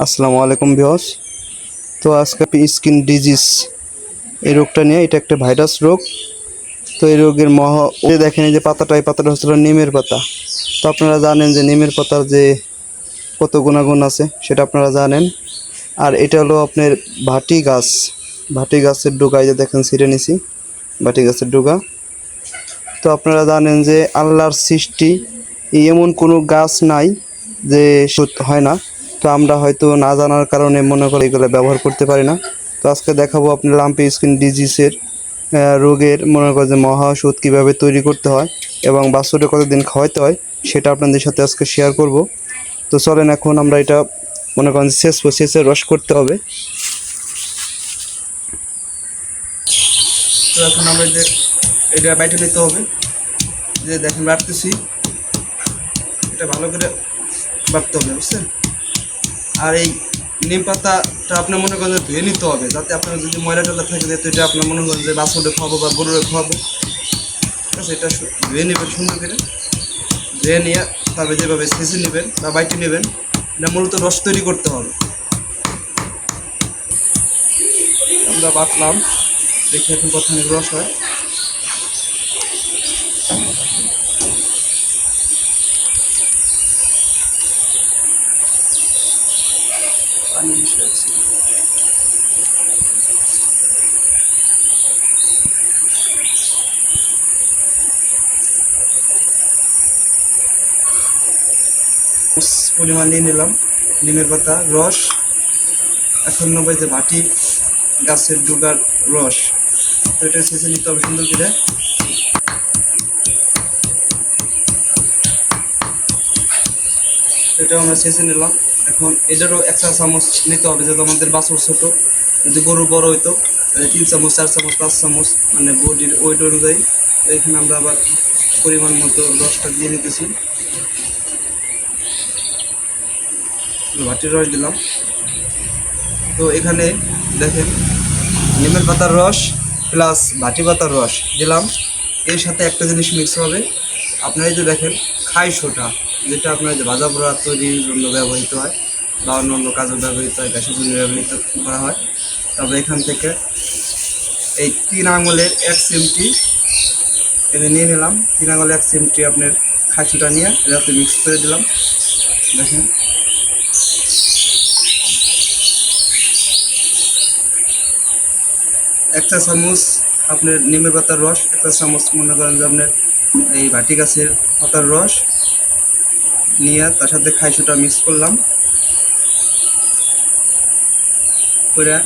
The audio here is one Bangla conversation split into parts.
আসসালামু আলাইকুম বিহস তো আজকে স্কিন ডিজিজ এই রোগটা নিয়ে, এটা একটা ভাইরাস রোগ। তো এই রোগের মহ দেখেন এই যে পাতাটা, এই পাতাটা হচ্ছে নিমের পাতা। তো আপনারা জানেন যে নিমের পাতার যে কত গুণাগুণ আছে, সেটা আপনারা জানেন। আর এটা হলো আপনার ভাটি গাছ। ভাটি গাছের ডোগা যে দেখেন ছিঁড়ে নিছি, ভাটি গাছের ডোগা। তো আপনারা জানেন যে আল্লাহর সৃষ্টি, এমন কোনো গাছ নাই যে হয় না। তো আমরা হয়তো না জানার কারণে মনে করে এগুলো ব্যবহার করতে পারি না। তো আজকে দেখাবো আপনি লাম্পি স্কিন ডিজিজের রোগের, মনে করেন যে মহা ওষুধ কীভাবে তৈরি করতে হয় এবং বাছুরে কতদিন খাওয়াইতে হয় সেটা আপনাদের সাথে আজকে শেয়ার করব। তো চলেন এখন আমরা এটা মনে করেন শেষ শেষে রস করতে হবে। তো এখন আমরা যে এটা বাইটে নিতে হবে। যে দেখেন বাড়তেছি। এটা ভালো করে বাড়তে হবে, বুঝছেন? আর এই নিম পাতাটা আপনার মনে করেন ধুয়ে নিতে হবে, যাতে আপনার যদি ময়লা টয়লা থাকে যাতে এটা আপনার মনে করেন যে বাছুরে খাওয়াবো বা গরুরে খাওয়াবো। ঠিক আছে, এটা ধুয়ে নেবেন সুন্দর করে। ধুয়ে নিয়ে তবে যেভাবে ছেঁচে নেবেন বা বাইটে নেবেন, এটা মূলত রস তৈরি করতে হবে। আমরা বাটলাম, দেখি এখন প্রথমে রস হয়। পরিমাণ নিয়ে নিলাম। নিমের পাতা, রস, এখন নেব যে ভাটি গাছের ডুগার রস। তো এটা শেষে নিতে হবে সুন্দর করে। এটা আমরা শেষে নিলাম। এখন এটারও এক চা চামচ নিতে হবে, যেহেতু আমাদের বাছর ছোটো, যদি গরু বড় হইতো তিন চামচ, চার চামচ, পাঁচ চামচ মানে বডির ওয়েট অনুযায়ী, তো এখানে আমরা আবার পরিমাণ মতো রসটা দিয়ে নিতেছি। ভাটির রস দিলাম। তো এখানে দেখেন, নিমের পাতার রস প্লাস ভাটি পাতার রস দিলাম। এর সাথে একটা জিনিস মিক্স হবে। আপনারা এই যে দেখেন, খাই সোটা। যেটা আপনার ভাজা পোড়া তৈরির জন্য ব্যবহৃত হয় বা অন্য অন্য কাজে ব্যবহৃত হয় গ্যাসের জন্য ব্যবহৃত করা হয়। তবে এখান থেকে এই তিন আঙুলের এক সিমটি এনে নিয়ে নিলাম। তিন আঙুলের এক সিমটি আপনার খাসিটা নিয়ে এটাতে মিক্স করে দিলাম। দেখেন। একটা চামচ আপনার নিমের পাতার রস, একটা চামচ মনে করেন যে আপনার এই ভাটি গাছের পাতার রস নিয়ে তার সাথে খাইশুটা মিক্স করলাম। করে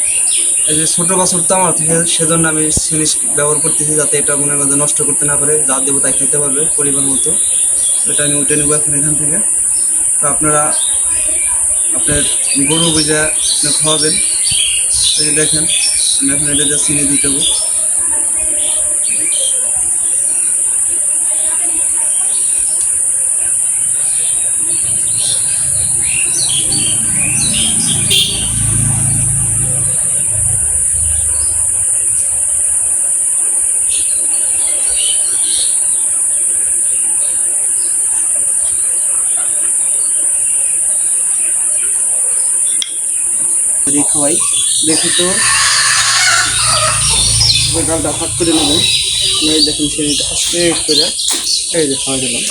এই যে ছোটো বছর তো আমার সেজন্য আমি জিনিস ব্যবহার করতেছি যাতে এটা মনে করেন যে নষ্ট করতে না পারে, যা দেবো তাই খেতে পারবে পরিমাণ মতো। এটা আমি উঠে নেব এখন এখান থেকে। তো আপনারা, আপনার গরু বুঝা খাওয়াবেন। এই দেখেন, আমি এখন এটা যা চিনি দিয়ে যদি খাওয়াই দেখি তো গালটা হাত করে নেবেন দেখুন সেটা আস্তে করে এই যে খাওয়া দিলাম।